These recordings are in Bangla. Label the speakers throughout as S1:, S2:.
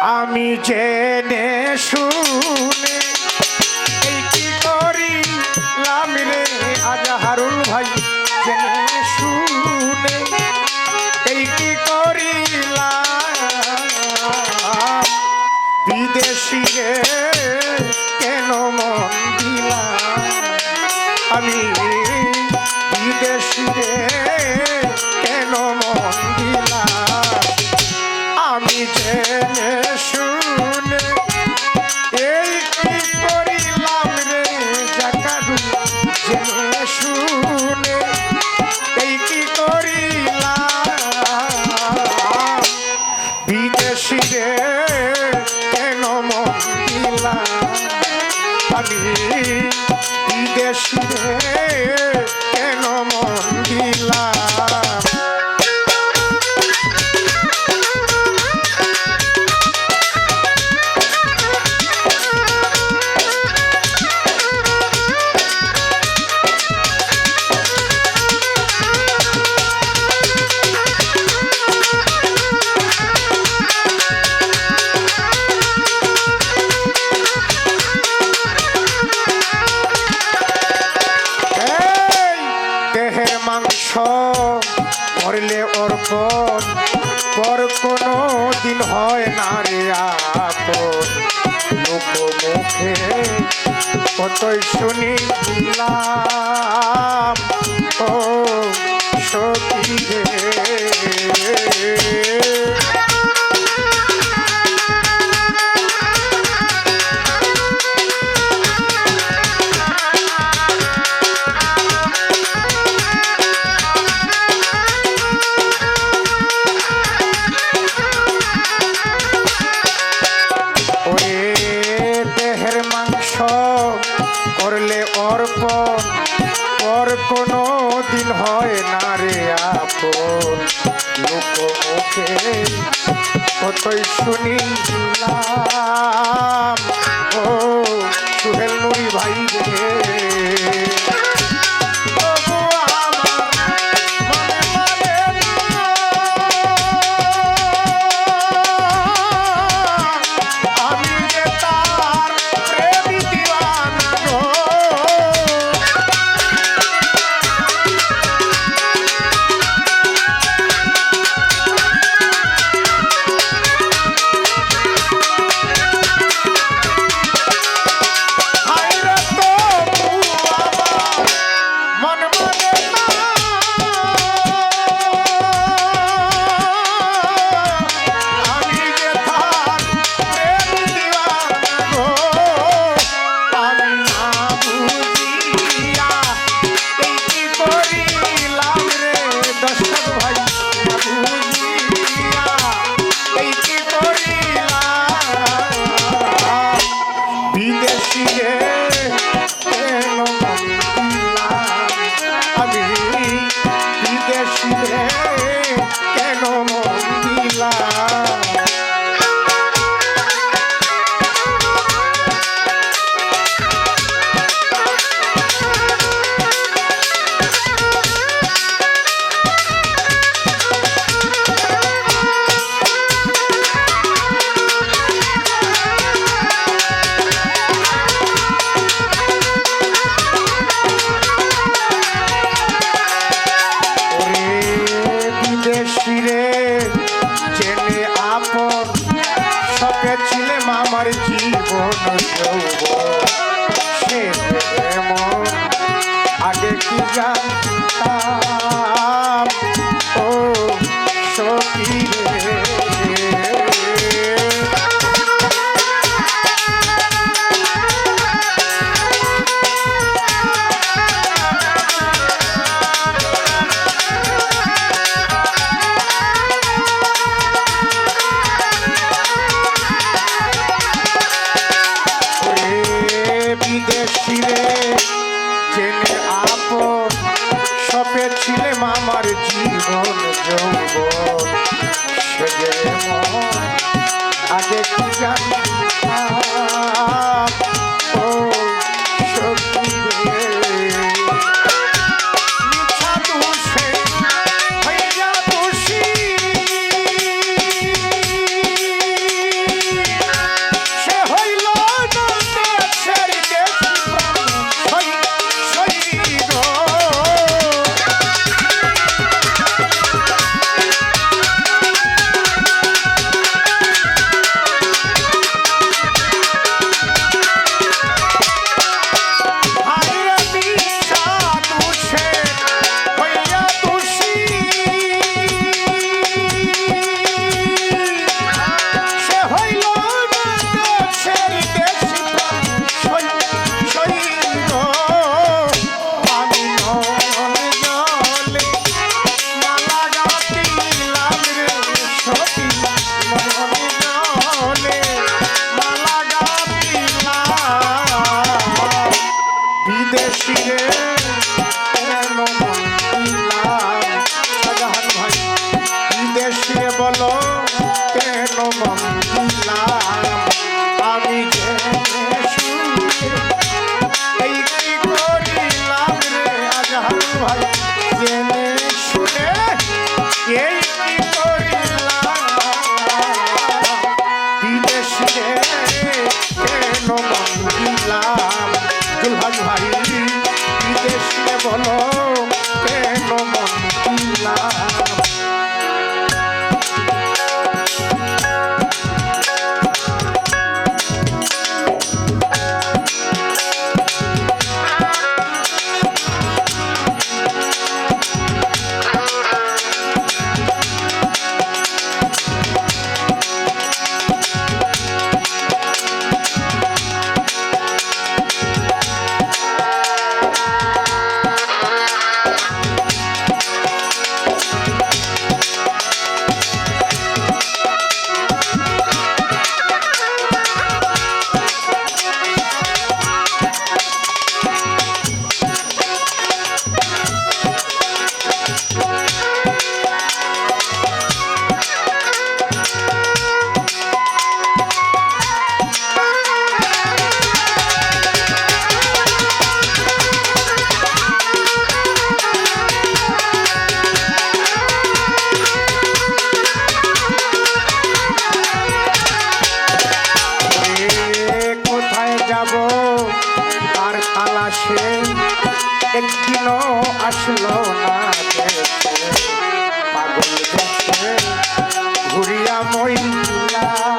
S1: আমি জেনে শুনে এই কি করি লামিরে আজ হারুন ভাই জেনে শুনে এই কি করি বিদেশি কেন মন দিলাম? আমি কতই শুনিলাম ও সখী રામ জানতাম। ও সখী রে। Hello. Yeah.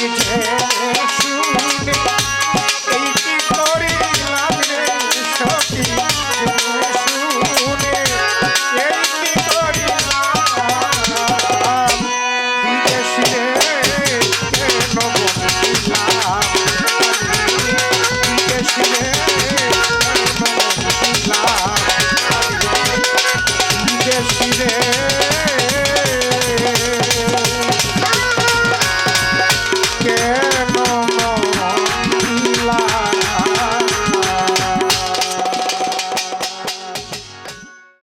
S1: Friday.